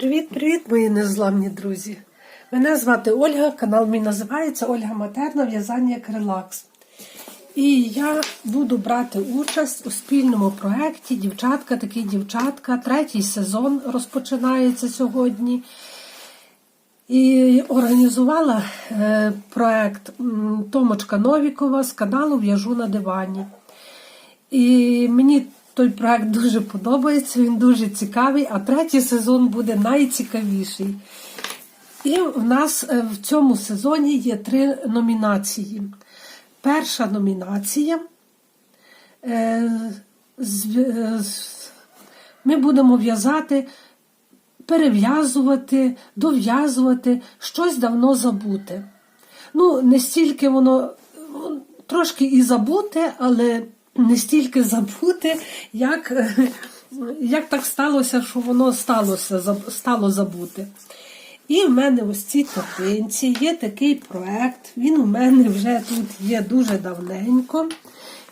Привіт-привіт, мої незламні друзі! Мене звати Ольга, канал мій називається Ольга Матерна В'язання Крилакс. І я буду брати участь у спільному проєкті Дівчатка, такі дівчатка. Третій сезон розпочинається сьогодні. І організувала е, проєкт Томочка Новікова з каналу В'яжу на дивані. І мені той проект дуже подобається, він дуже цікавий, а третій сезон буде найцікавіший. І в нас е, в цьому сезоні є три номінації. Перша номінація. е, е, Ми будемо в'язати, перев'язувати, дов'язувати щось давно забуте. Ну, не стільки воно ну, трошки і забуте, але не стільки забуте, як, як так сталося, що воно сталося, стало забути. І в мене ось цій картинці є такий проект. Він у мене вже тут є дуже давненько.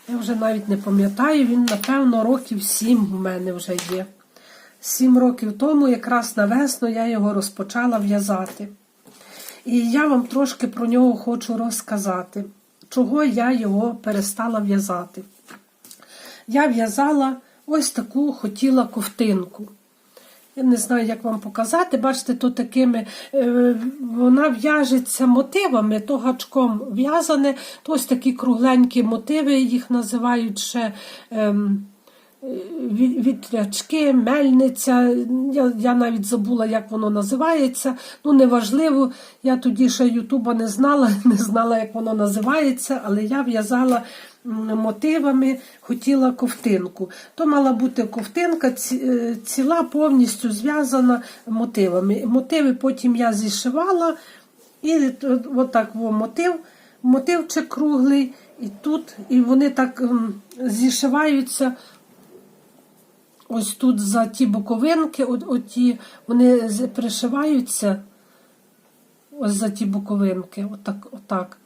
Я вже навіть не пам'ятаю, він, напевно, років сім у мене вже є. Сім років тому, якраз на весну, я його розпочала в'язати. І я вам трошки про нього хочу розказати, чого я його перестала в'язати. Я в'язала ось таку хотіла ковтинку. Я не знаю, як вам показати. Бачите, то такими е, вона в'яжеться мотивами, то гачком в'язане, то ось такі кругленькі мотиви, їх називають ще. ем, вітрячки, мельниця. Я, я навіть забула, як воно називається. Ну, неважливо, я тоді ще Ютуба не знала, не знала, як воно називається, але я в'язала мотивами, хотіла ковтинку. То мала бути ковтинка е, ціла, повністю зв'язана мотивами. Мотиви потім я зішивала, і отак во мотив, мотивчик круглий, і тут, і вони так зішиваються. Ось тут за ті боковинки, от, оті, вони пришиваються, ось за ті боковинки, отак, отак.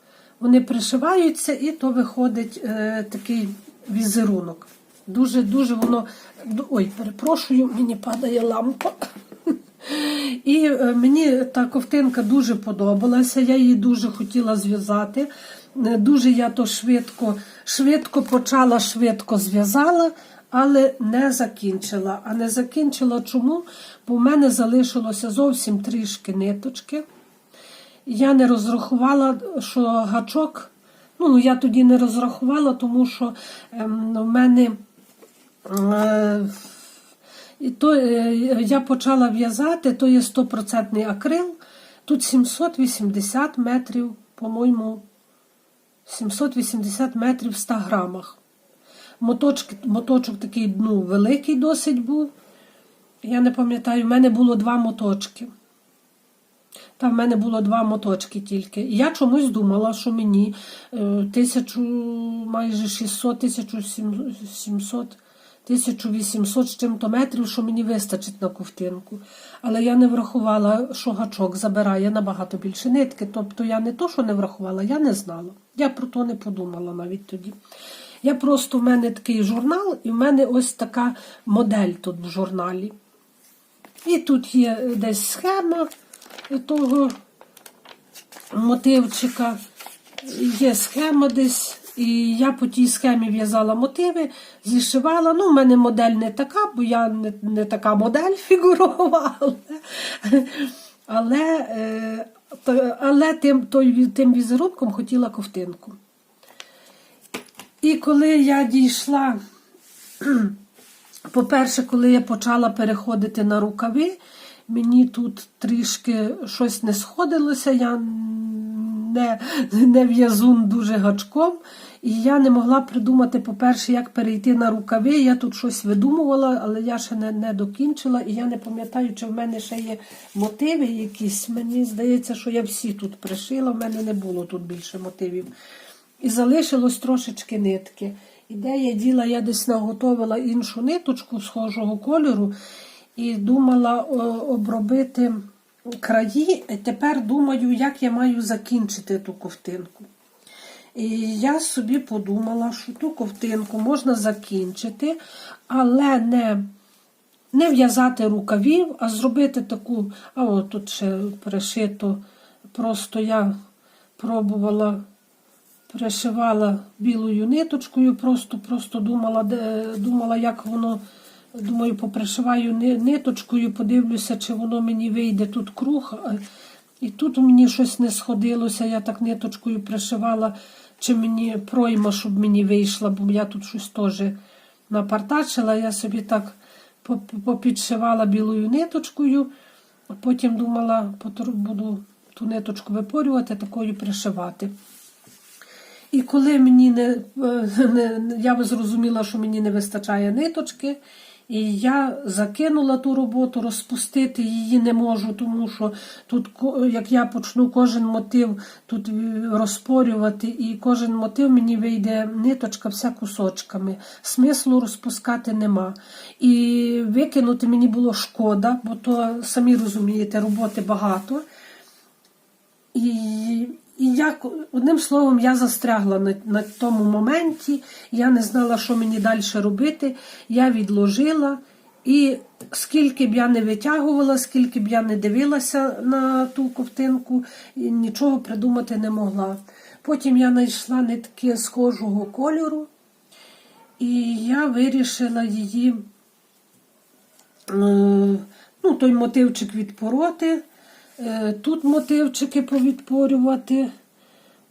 Вони пришиваються, і то виходить е, такий візерунок. Дуже-дуже воно. Ой, перепрошую, мені падає лампа. І е, мені та ковтинка дуже подобалася, я її дуже хотіла зв'язати. Е, Дуже я то швидко, швидко почала, швидко зв'язала, але не закінчила. А не закінчила чому? Бо в мене залишилося зовсім трішки ниточки. Я не розрахувала, що гачок. Ну, я тоді не розрахувала, тому що ем, в мене. Е, то е, я почала в'язати, то є 100% акрил. Тут 780 метрів, по-моєму, 780 метрів в 100 грамах. Моточки, моточок такий ну, великий досить був. Я не пам'ятаю, в мене було два моточки. Там в мене було два моточки тільки. Я чомусь думала, що мені е, тисячу, майже 600, 1700, 1800 з чим-то метрів, що мені вистачить на ковтинку. Але я не врахувала, що гачок забирає набагато більше нитки. Тобто я не то, що не врахувала, я не знала. Я про то не подумала навіть тоді. Я просто в мене такий журнал, і в мене ось така модель тут в журналі. І тут є десь схема того мотивчика, є схема десь. І я по тій схемі в'язала мотиви, зішивала. Ну, в мене модель не така, бо я не, не така модель фігурова, але, але, е, але тим, той, тим візерунком хотіла ковтинку. І коли я дійшла по-перше, коли я почала переходити на рукави, мені тут трішки щось не сходилося, я не, не в'язун дуже гачком. І я не могла придумати, по-перше, як перейти на рукави. Я тут щось видумувала, але я ще не, не докінчила. І я не пам'ятаю, чи в мене ще є мотиви якісь. Мені здається, що я всі тут пришила, в мене не було тут більше мотивів. І залишилось трошечки нитки. Ідея діла, я десь наготовила іншу ниточку схожого кольору і думала обробити краї. Тепер думаю, як я маю закінчити ту ковтинку. І я собі подумала, що ту ковтинку можна закінчити, але не не в'язати рукавів, а зробити таку, а от тут ще пришито. Просто я пробувала, пришивала білою ниточкою, просто, просто думала, думала, як воно. Думаю, попришиваю ниточкою, подивлюся, чи воно мені вийде тут круг. І тут мені щось не сходилося. Я так ниточкою пришивала, чи мені пройма, щоб мені вийшла, бо я тут щось теж напартачила. Я собі так попідшивала білою ниточкою, потім думала, буду ту ниточку випорювати, такою пришивати. І коли мені не, е, не я зрозуміла, що мені не вистачає ниточки, і я закинула ту роботу, розпустити її не можу, тому що тут, як я почну кожен мотив тут розпорювати, і кожен мотив мені вийде ниточка вся кусочками. Смислу розпускати нема. І викинути мені було шкода, бо то самі розумієте, роботи багато. І, і я, одним словом, я застрягла на, на тому моменті, я не знала, що мені далі робити. Я відложила, і скільки б я не витягувала, скільки б я не дивилася на ту ковтинку, нічого придумати не могла. Потім я знайшла нитки схожого кольору, і я вирішила її ну, той мотивчик відпороти. Е, Тут мотивчики повідпорювати.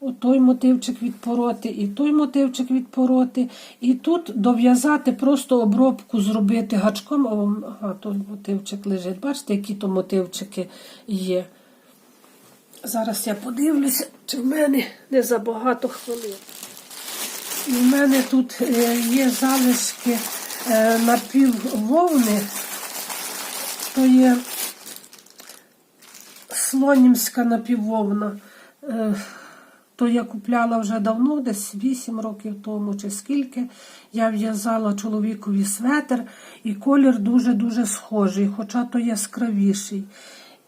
От той мотивчик відпороти, і той мотивчик відпороти. І тут дов'язати, просто обробку зробити гачком. Ага, той мотивчик лежить. Бачите, які то мотивчики є. Зараз я подивлюся, чи в мене не забагато хвилин. І в мене тут е, є залишки е, напіввовни. То є слонімська напіввовна. Е, То я купляла вже давно, десь 8 років тому чи скільки. Я в'язала чоловікові светр, і колір дуже-дуже схожий, хоча то яскравіший.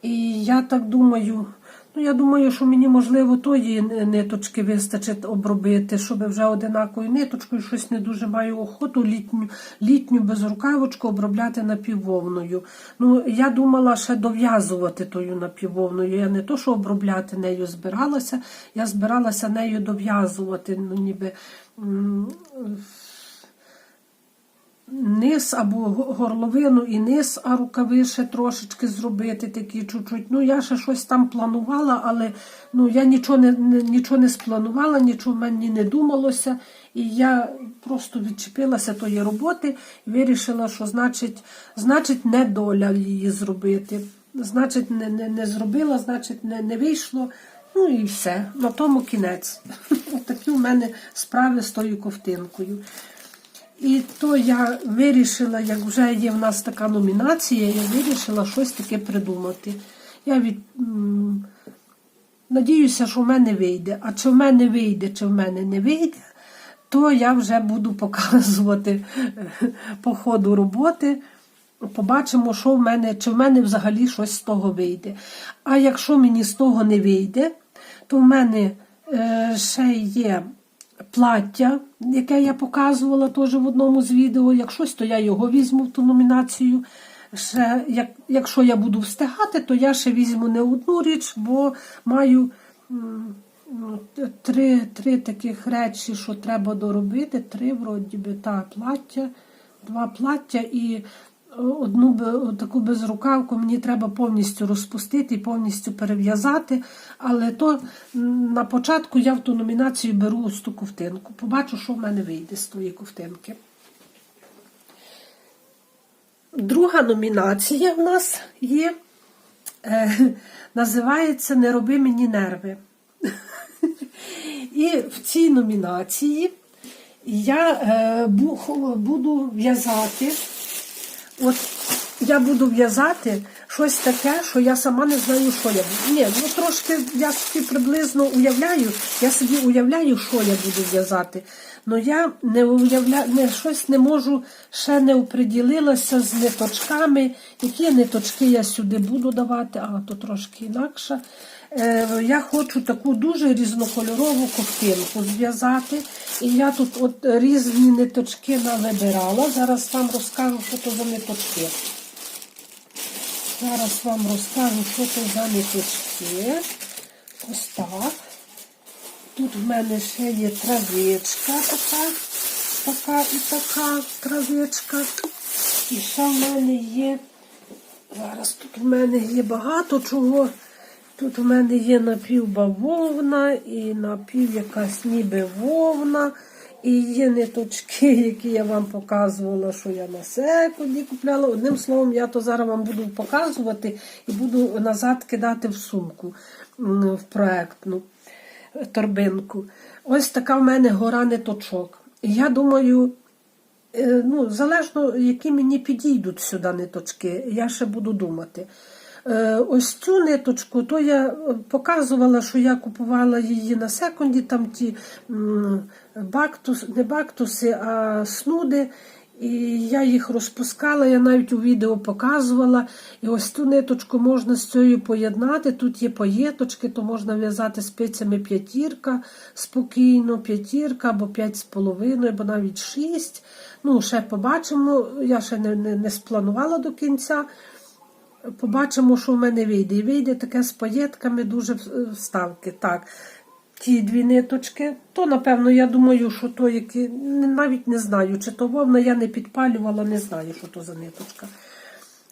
І я так думаю, ну я думаю, що мені можливо тої ниточки вистачить обробити, щоб вже одинакою ниточкою щось не дуже маю охоту літню, літню безрукавочку обробляти напіввовною. Ну, я думала ще дов'язувати тою напіввовною. Я не то, що обробляти нею збиралася, я збиралася нею дов'язувати, ну ніби. Низ або горловину і низ, а рукави ще трошечки зробити такі чуть-чуть. Ну, я ще щось там планувала, але ну, я нічого не, нічого не спланувала, нічого мені не думалося. І я просто відчепилася тої роботи і вирішила, що значить, значить не доля її зробити. Значить, не, не, не зробила, значить, не, не вийшло. Ну і все. На тому кінець. Такі у мене справи з тою ковтинкою. І то я вирішила, як вже є в нас така номінація, я вирішила щось таке придумати. Я від, надіюся, що в мене вийде. А чи в мене вийде, чи в мене не вийде, то я вже буду показувати е, по ходу роботи. Побачимо, що в мене, чи в мене взагалі щось з того вийде. А якщо мені з того не вийде, то в мене е, ще є плаття, яке я показувала теж в одному з відео. Якщо то я його візьму в ту номінацію. Ще, як, якщо я буду встигати, то я ще візьму не одну річ, бо маю три, три таких речі, що треба доробити. Три, вроді би, та плаття, два плаття і одну таку безрукавку мені треба повністю розпустити і повністю перев'язати. Але то на початку я в ту номінацію беру ось ту ковтинку. Побачу, що в мене вийде з тої ковтинки. Друга номінація в нас є. Е, називається Не роби мені нерви. І в цій номінації я е, буду в'язати. От я буду в'язати щось таке, що я сама не знаю, що я буду. Ні, ну трошки я собі приблизно уявляю, я собі уявляю, що я буду в'язати. Ну я не уявляю, не, щось не можу, ще не оприділилася з ниточками, які ниточки я сюди буду давати, а то трошки інакше. Е, Я хочу таку дуже різнокольорову ковтинку зв'язати. І я тут от різні ниточки навибирала. Зараз вам розкажу, що то за ниточки. Зараз вам розкажу, що це за ниточки. Ось так. Тут в мене ще є травичка така, така і така травичка. І ще в мене є. Зараз тут в мене є багато чого. Тут в мене є напівбавовна і напів якась ніби вовна. І є ниточки, які я вам показувала, що я на секунді купляла. Одним словом, я то зараз вам буду показувати і буду назад кидати в сумку в проектну торбинку. Ось така в мене гора ниточок. І я думаю, е, ну, залежно, які мені підійдуть сюди ниточки, я ще буду думати. Е, Ось цю ниточку, то я е, показувала, що я купувала її на секунді, там ті бактус, не бактуси, а снуди. І я їх розпускала, я навіть у відео показувала. І ось цю ниточку можна з цією поєднати. Тут є поєточки, то можна в'язати спицями п'ятірка спокійно, п'ятірка або п'ять з половиною, або навіть шість. Ну, ще побачимо. Я ще не, не, не спланувала до кінця. Побачимо, що в мене вийде. І вийде таке з паєтками дуже вставки. Так, ті дві ниточки. То, напевно, я думаю, що то які. Навіть не знаю, чи то вовна я не підпалювала, не знаю, що то за ниточка.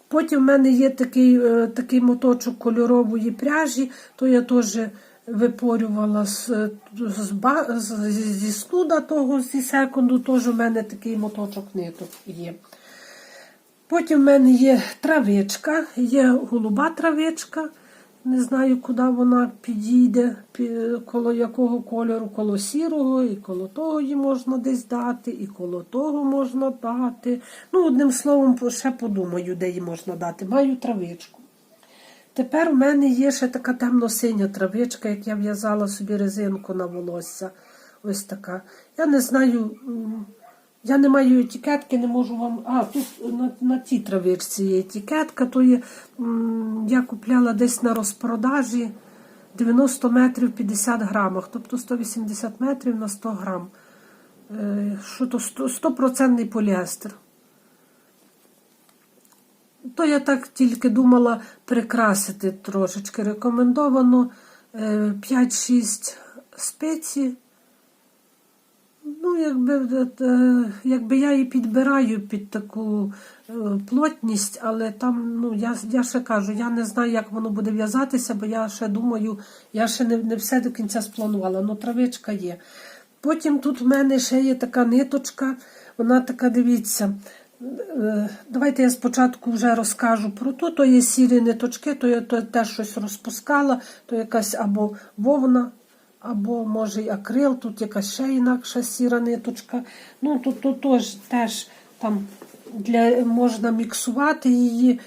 Потім в мене є такий, е, такий моточок кольорової пряжі, то я теж випорювала з, з, з- зі снуда того, зі секунду, теж у мене такий моточок ниток є. Потім в мене є травичка, є голуба травичка. Не знаю, куди вона підійде, коло якого кольору, коло сірого, і коло того її можна десь дати, і коло того можна дати. Ну, одним словом, ще подумаю, де її можна дати. Маю травичку. Тепер в мене є ще така темно-синя травичка, як я в'язала собі резинку на волосся. Ось така. Я не знаю, я не маю етикетки, не можу вам. А, тут на, на тій травичці є етикетка, то є, я купляла десь на розпродажі 90 метрів 50 грамах, тобто 180 метрів на 100 грам. Е, Що то 100%, 100% поліестер. То я так тільки думала прикрасити трошечки. Рекомендовано е, 5-6 спецій. Ну, якби, е, е, якби я і підбираю під таку е, плотність, але там, ну, я, я ще кажу, я не знаю, як воно буде в'язатися, бо я ще думаю, я ще не, не все до кінця спланувала, ну травичка є. Потім тут в мене ще є така ниточка, вона така, дивіться. Давайте я спочатку вже розкажу про то. То є сірі ниточки, то я то теж щось розпускала, то якась або вовна, або може й акрил, тут якась ще інакша сіра ниточка. Ну тут, тут теж, теж там для, можна міксувати її.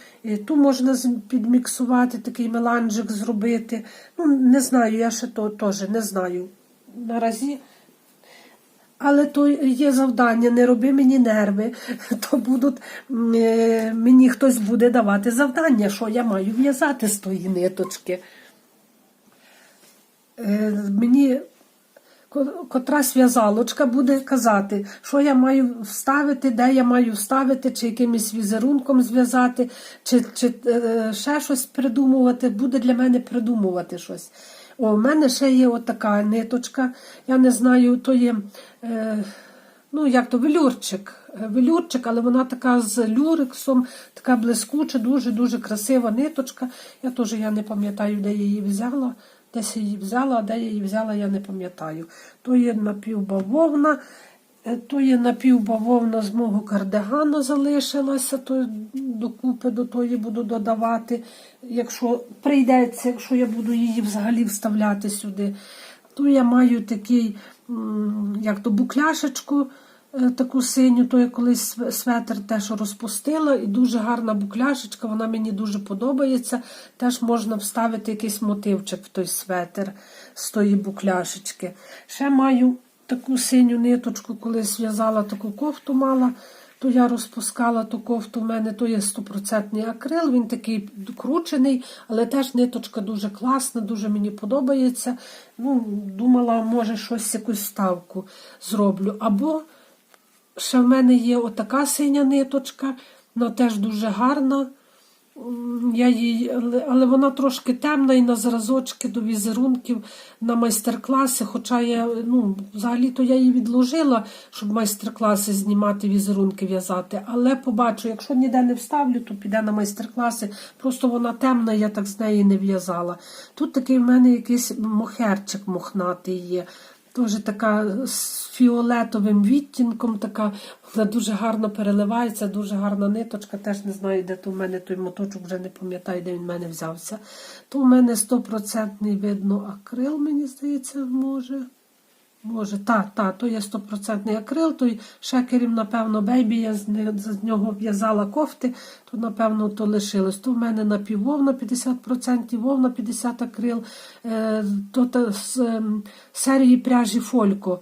Ту можна підміксувати, такий меланжик зробити. Ну, не знаю, я ще то теж не знаю. Наразі але то є завдання, не роби мені нерви, то будуть, е, мені хтось буде давати завдання, що я маю в'язати з тої ниточки. Е, Мені ко- котрась в'язалочка буде казати, що я маю вставити, де я маю вставити, чи якимось візерунком зв'язати, чи, чи е, ще щось придумувати, буде для мене придумувати щось. О, у мене ще є отака ниточка. Я не знаю, то є. Е, Ну, як то велюрчик, Е, велюрчик, але вона така з люрексом, така блискуча, дуже-дуже красива ниточка. Я теж я не пам'ятаю, де я її взяла. Десь я її взяла, а де її взяла, я не пам'ятаю. То є напівбавовна, е, то є напівбавовна з мого кардигану залишилася, то докупи до тої буду додавати. Якщо прийдеться, якщо я буду її взагалі вставляти сюди, то я маю такий, як то букляшечку, таку синю, то колись светр теж розпустила, і дуже гарна букляшечка, вона мені дуже подобається. Теж можна вставити якийсь мотивчик в той светр з тої букляшечки. Ще маю таку синю ниточку, колись в'язала таку кофту мала. То я розпускала ту кофту, в мене то є стопроцентний акрил, він такий кручений, але теж ниточка дуже класна, дуже мені подобається. Ну, Думала, може, щось якусь ставку зроблю. Або ще в мене є отака синя ниточка, вона теж дуже гарна. Я її, але, вона трошки темна і на зразочки до візерунків на майстер-класи. Хоча я ну, взагалі-то я її відложила, щоб майстер-класи знімати, візерунки в'язати. Але побачу, якщо ніде не вставлю, то піде на майстер-класи. Просто вона темна, я так з неї не в'язала. Тут такий в мене якийсь мохерчик мохнатий є. Теж така з фіолетовим відтінком, така вона дуже гарно переливається, дуже гарна ниточка. Теж не знаю, де то в мене той моточок, вже не пам'ятаю, де він в мене взявся. То в мене стопроцентний видно акрил, мені здається, може. Може, та, та, то є стопроцентний акрил, той шекерів, напевно, бейбі, я з, нього в'язала кофти, то, напевно, то лишилось. То в мене напіввовна 50%, вовна 50 акрил, е, то з ем, серії пряжі Фолько.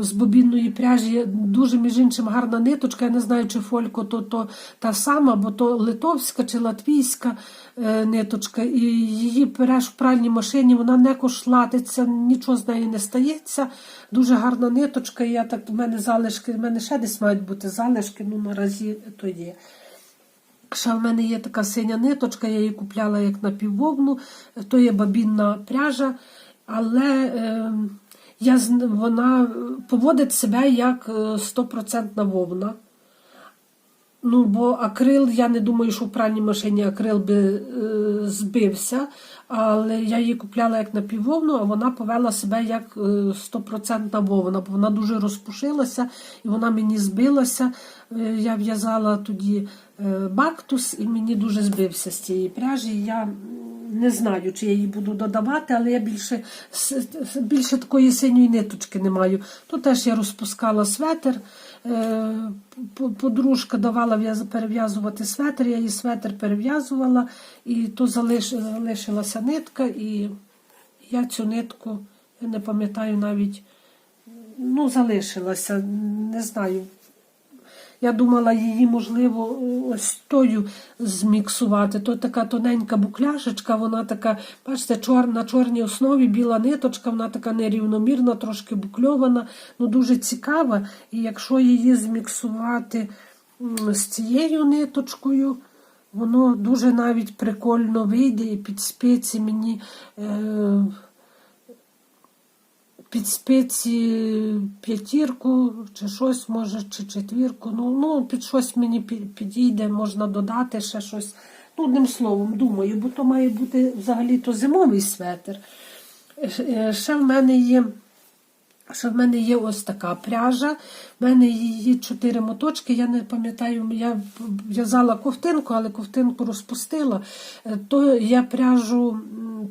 З бобінної пряжі дуже, між іншим, гарна ниточка. Я не знаю, чи фолько то, то та сама, бо то литовська чи латвійська е, ниточка. І її переш в пральній машині, вона не кошлатиться, нічого з нею не стається. Дуже гарна ниточка. Я так, в мене залишки, в мене ще десь мають бути залишки, ну наразі то є. Ще в мене є така синя ниточка, я її купляла як напіввовну, то є бабінна пряжа, але е, я, вона поводить себе як е, 100% вовна. Ну, бо акрил, я не думаю, що в пральній машині акрил би е, збився, але я її купляла як напіввовну, а вона повела себе як е, 100% вовна, бо вона дуже розпушилася і вона мені збилася. Е, я в'язала тоді е, бактус і мені дуже збився з цієї пряжі. Я не знаю, чи я її буду додавати, але я більше, більше такої синьої ниточки не маю. Тут теж я розпускала светр. Е, Подружка давала перев'язувати светр, я її светр перев'язувала, і то залишилася нитка, і я цю нитку, я не пам'ятаю навіть, ну, залишилася, не знаю. Я думала її, можливо, ось тою зміксувати. То така тоненька букляшечка, вона така, бачите, чор, на чорній основі біла ниточка, вона така нерівномірна, трошки букльована, ну дуже цікава. І якщо її зміксувати з цією ниточкою, воно дуже навіть прикольно вийде і під спеці мені. Е- під спеці п'ятірку чи щось, може, чи четвірку. Ну, ну під щось мені підійде, можна додати ще щось. Ну, одним словом, думаю, бо то має бути взагалі-то зимовий светр. Е, Ще в мене є. Ще в мене є ось така пряжа. В мене її чотири моточки. Я не пам'ятаю, я в'язала ковтинку, але ковтинку розпустила. Е, То я пряжу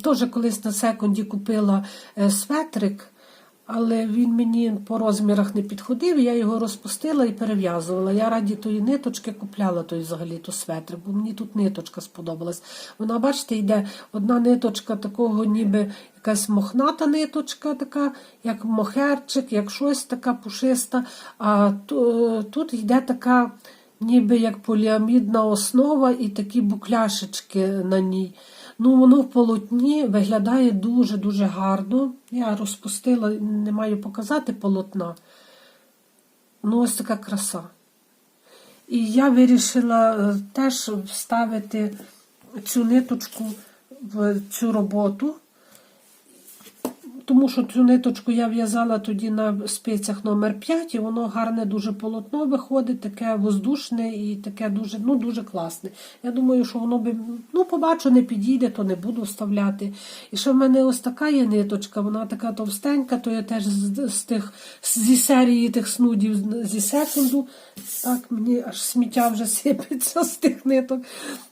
теж колись на секунді купила е, светрик, але він мені по розмірах не підходив. Я його розпустила і перев'язувала. Я раді тої ниточки купляла той взагалі то светрик, бо мені тут ниточка сподобалась. Вона, бачите, йде одна ниточка такого, ніби якась мохната ниточка, така, як мохерчик, як щось така пушиста. А ту- тут йде така, ніби як поліамідна основа і такі букляшечки на ній. Ну, воно в полотні виглядає дуже-дуже гарно. Я розпустила, не маю показати полотна. Ну, ось така краса. І я вирішила е, теж вставити цю ниточку в цю роботу. Тому що цю ниточку я в'язала тоді на спицях номер 5 і воно гарне дуже полотно виходить, таке воздушне і таке дуже ну, дуже класне. Я думаю, що воно би, ну, побачу, не підійде, то не буду вставляти. І ще в мене ось така є ниточка, вона така товстенька, то я теж з, з тих, зі серії тих снудів зі секунду. Так, мені аж сміття вже сипеться з тих ниток,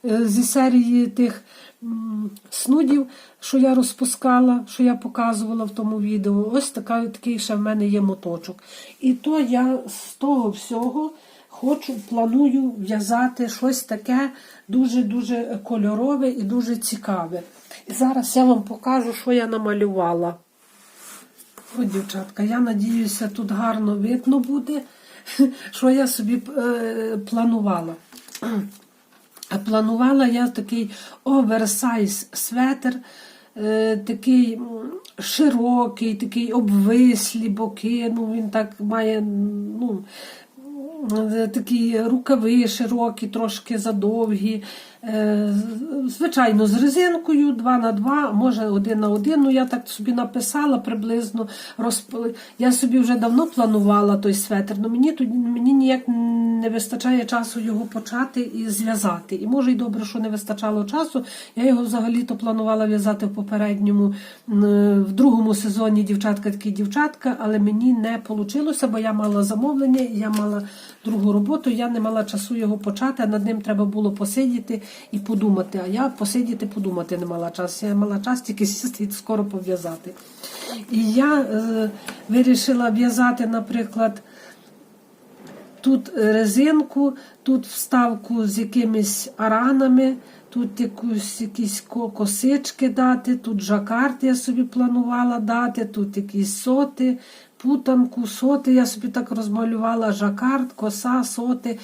Е, зі серії тих снудів, що я розпускала, що я показувала в тому відео. Ось така, такий ще в мене є моточок. І то я з того всього хочу, планую в'язати щось таке дуже-дуже кольорове і дуже цікаве. І зараз я вам покажу, що я намалювала. О, дівчатка, я надіюся, тут гарно видно буде, що я собі е, планувала. Планувала я такий оверсайз светр, е, такий широкий, такий обвислі боки. Ну, він так має ну, такі рукави широкі, трошки задовгі. Е, Звичайно, з резинкою 2 на 2, може 1 на 1. Ну я так собі написала приблизно. Розп... Я собі вже давно планувала той светр, але мені тут мені ніяк не вистачає часу його почати і зв'язати. І може й добре, що не вистачало часу. Я його взагалі-то планувала в'язати в попередньому, в другому сезоні дівчатка такі дівчатка, але мені не вийшло, бо я мала замовлення, я мала другу роботу, я не мала часу його почати, а над ним треба було посидіти і подумати. А я посидіти, подумати не мала часу. Я мала час тільки сісти і скоро пов'язати. І я е, вирішила в'язати, наприклад, тут резинку, тут вставку з якимись аранами, тут якусь, якісь косички дати, тут жакард я собі планувала дати, тут якісь соти, путанку, соти я собі так розмалювала, жакард, коса, соти.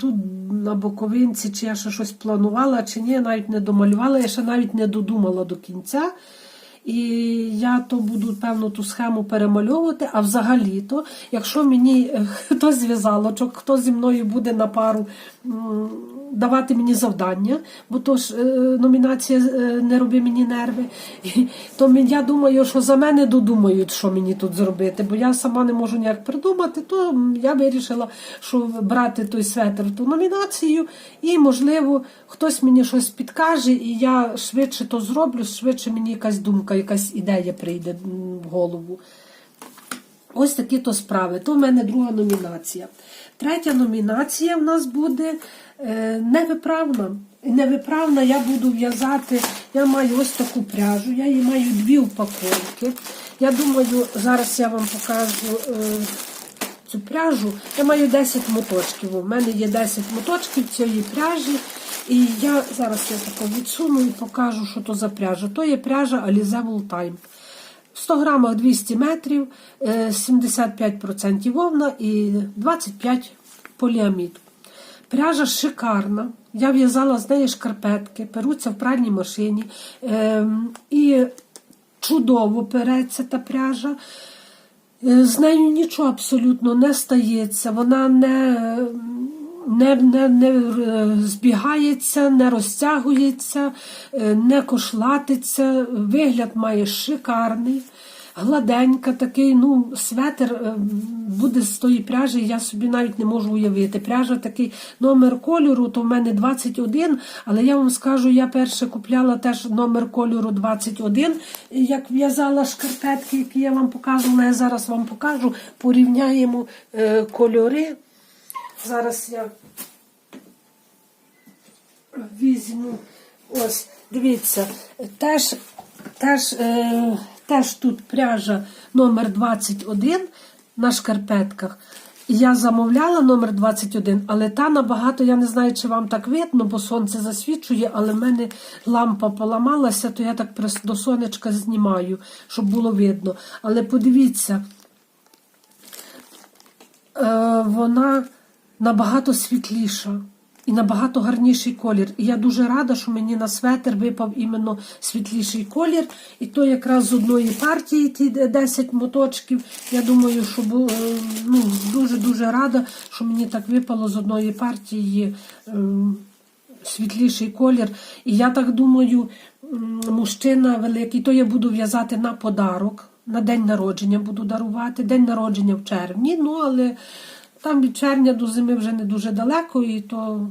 Тут на боковинці, чи я ще щось планувала, чи ні, я навіть не домалювала, я ще навіть не додумала до кінця. І я то буду, певно, ту схему перемальовувати. А взагалі-то, якщо мені е, хтось зв'язалочок, хто зі мною буде на пару давати мені завдання, бо то ж е, номінація е, не роби мені нерви, то я думаю, що за мене додумають, що мені тут зробити, бо я сама не можу ніяк придумати, то я вирішила, що брати той светр в ту номінацію, і, можливо, хтось мені щось підкаже, і я швидше то зроблю, швидше мені якась думка, якась ідея прийде в голову. Ось такі то справи. То в мене друга номінація. Третя номінація в нас буде е, невиправна. Невиправна я буду в'язати. Я маю ось таку пряжу, я її маю дві упаковки. Я думаю, зараз я вам покажу е, цю пряжу. Я маю 10 моточків. У мене є 10 моточків цієї пряжі. І я зараз я тако відсуну і покажу, що то за пряжа. То є пряжа Alize Time. В 100 грамах 200 метрів, е, 75% вовна і 25% поліамід. Пряжа шикарна. Я в'язала з неї шкарпетки, перуться в пральній машині. Ем, І чудово переться та пряжа. Е, З нею нічого абсолютно не стається. Вона не, не, не, не е, збігається, не розтягується, е, не кошлатиться. Вигляд має шикарний. Гладенька такий, ну, светр е, буде з тої пряжі, я собі навіть не можу уявити. Пряжа такий номер кольору, то в мене 21, але я вам скажу, я перше купляла теж номер кольору 21, як в'язала шкарпетки, які я вам показувала, я зараз вам покажу, порівняємо кольори. Зараз я візьму. Ось, дивіться, теж, теж, е, теж тут пряжа номер 21 на шкарпетках. Я замовляла номер 21, але та набагато, я не знаю, чи вам так видно, бо сонце засвічує, але в мене лампа поламалася, то я так до сонечка знімаю, щоб було видно. Але подивіться, е, вона набагато світліша і набагато гарніший колір. І я дуже рада, що мені на светр випав іменно світліший колір. І то якраз з одної партії ті 10 моточків. Я думаю, що е, ну, дуже-дуже рада, що мені так випало з одної партії. е, Світліший колір. І я так думаю, мужчина великий, то я буду в'язати на подарок, на день народження буду дарувати. День народження в червні, ну але там від червня до зими вже не дуже далеко, і то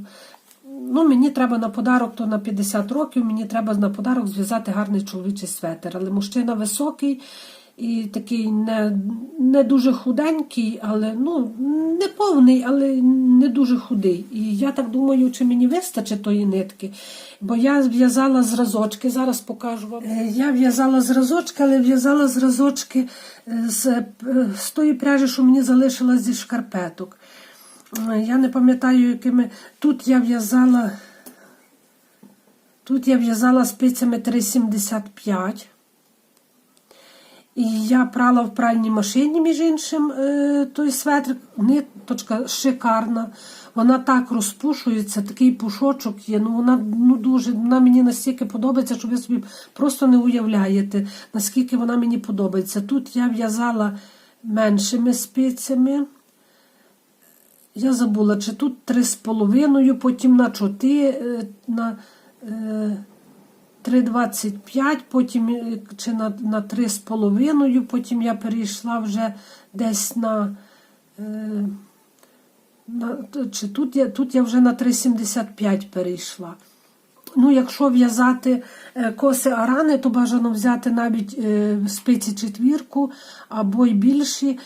ну, мені треба на подарок, то на 50 років, мені треба на подарок зв'язати гарний чоловічий светер. Але мужчина високий і такий не, не дуже худенький, але ну, не повний, але не дуже худий. І я так думаю, чи мені вистачить тої нитки. Бо я в'язала зразочки, зараз покажу вам. Е, Я в'язала зразочки, але в'язала зразочки е, з, е, з тої пряжі, що мені залишилась зі шкарпеток. Я не пам'ятаю, якими. Тут я в'язала. Тут я в'язала спицями 3,75. І я прала в пральній машині, між іншим, е, той светр. Ниточка шикарна. Вона так розпушується, такий пушочок є. Ну вона ну дуже вона мені настільки подобається, що ви собі просто не уявляєте, наскільки вона мені подобається. Тут я в'язала меншими спицями. я забула, чи тут 3,5, потім на 4, на е, 3,25, потім е, чи на, на 3,5, потім я перейшла вже десь на. Е, на чи тут, я, тут я вже на 3,75 перейшла. Ну, якщо в'язати е, коси арани, то бажано взяти навіть спиці четвірку або й більші.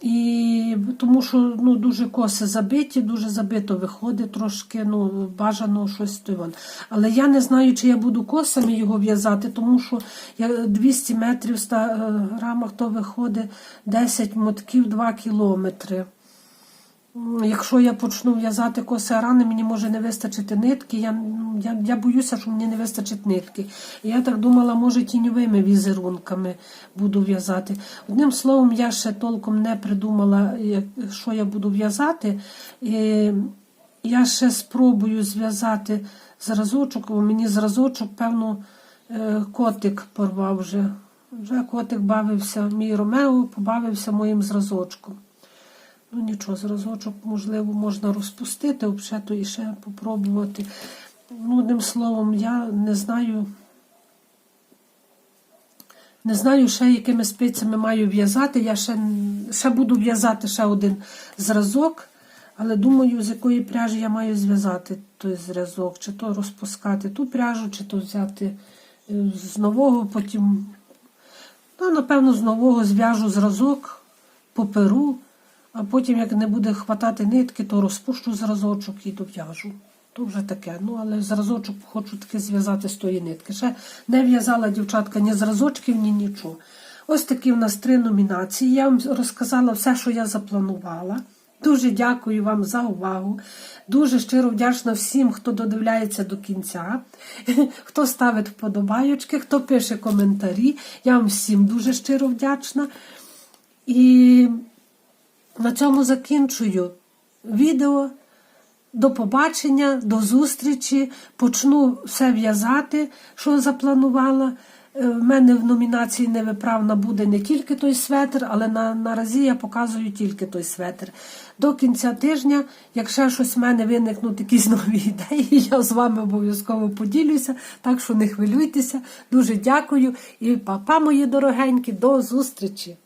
І тому що ну, дуже коси забиті, дуже забито виходить трошки, ну, бажано щось тиван. Але я не знаю, чи я буду косами його в'язати, тому що я 200 метрів в 100 грамах то виходить 10 мотків 2 кілометри. Якщо я почну в'язати коси арани, мені може не вистачити нитки. Я, ну, я, я боюся, що мені не вистачить нитки. Я так думала, може тіньовими візерунками буду в'язати. Одним словом, я ще толком не придумала, що я буду в'язати. Я ще спробую зв'язати зразочок, бо мені зразочок, певно, е, котик порвав вже. Вже котик бавився, мій Ромео побавився моїм зразочком. Ну нічого, зразочок, можливо, можна розпустити, обшето і ще попробувати. Ну, одним словом, я не знаю. Не знаю ще, якими спицями маю в'язати. Я ще, ще буду в'язати ще один зразок, але думаю, з якої пряжі я маю зв'язати той зразок, чи то розпускати ту пряжу, чи то взяти е, з нового, потім, ну, напевно, з нового зв'яжу зразок, поперу, а потім, як не буде хватати нитки, то розпущу зразочок і дов'яжу. То вже таке. Ну, але зразочок хочу таки зв'язати з тої нитки. Ще не в'язала дівчатка ні зразочків, ні нічого. Ось такі в нас три номінації. Я вам розказала все, що я запланувала. Дуже дякую вам за увагу. Дуже щиро вдячна всім, хто додивляється до кінця, хто ставить вподобайочки, хто пише коментарі. Я вам всім дуже щиро вдячна. І на цьому закінчую відео. До побачення, до зустрічі. Почну все в'язати, що запланувала. Е, В мене в номінації невиправна буде не тільки той светр, але на, наразі я показую тільки той светр. До кінця тижня, якщо щось в мене виникнуть якісь нові ідеї, я з вами обов'язково поділюся, так що не хвилюйтеся. Дуже дякую і папа, мої дорогенькі, до зустрічі!